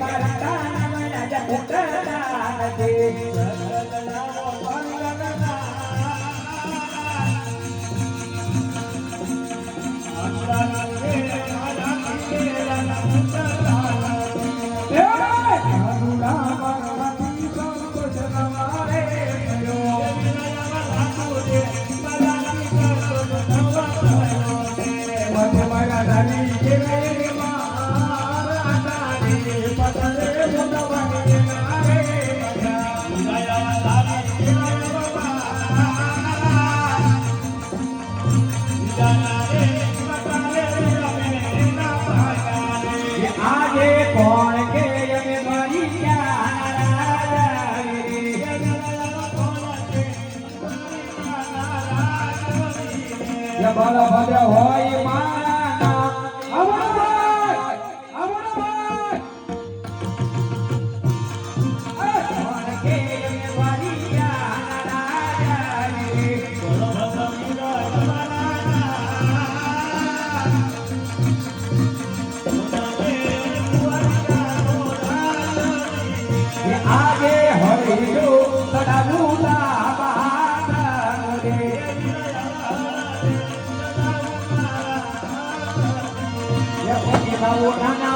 ಕನಕ ನಮನ ಜಪುತ್ರ ય બળભદ્ર હોય મારા નામ અમરભાઈ અમરભાઈ કોણ કે અમે મરી ગયા આજે 让我看看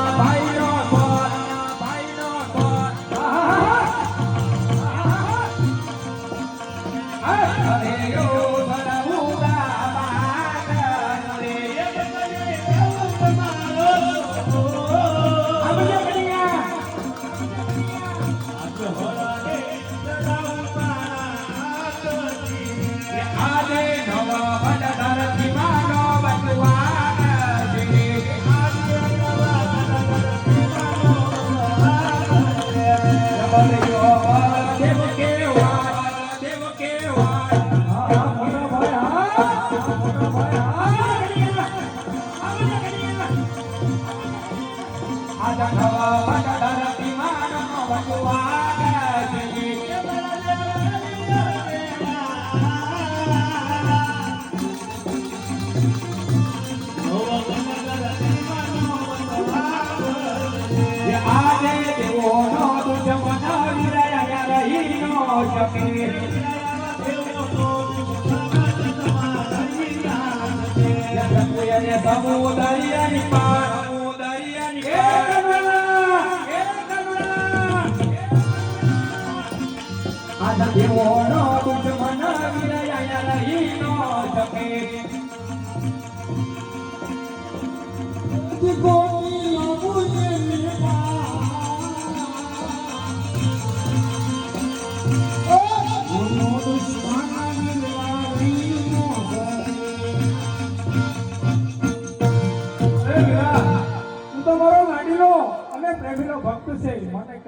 આજ નવ ભડધર આજ દેવોનો દુશ્મન વિરયા રહીનો શકે હું તો મારો લાડીલો અને પ્રેમીલો ભક્ત છે, મને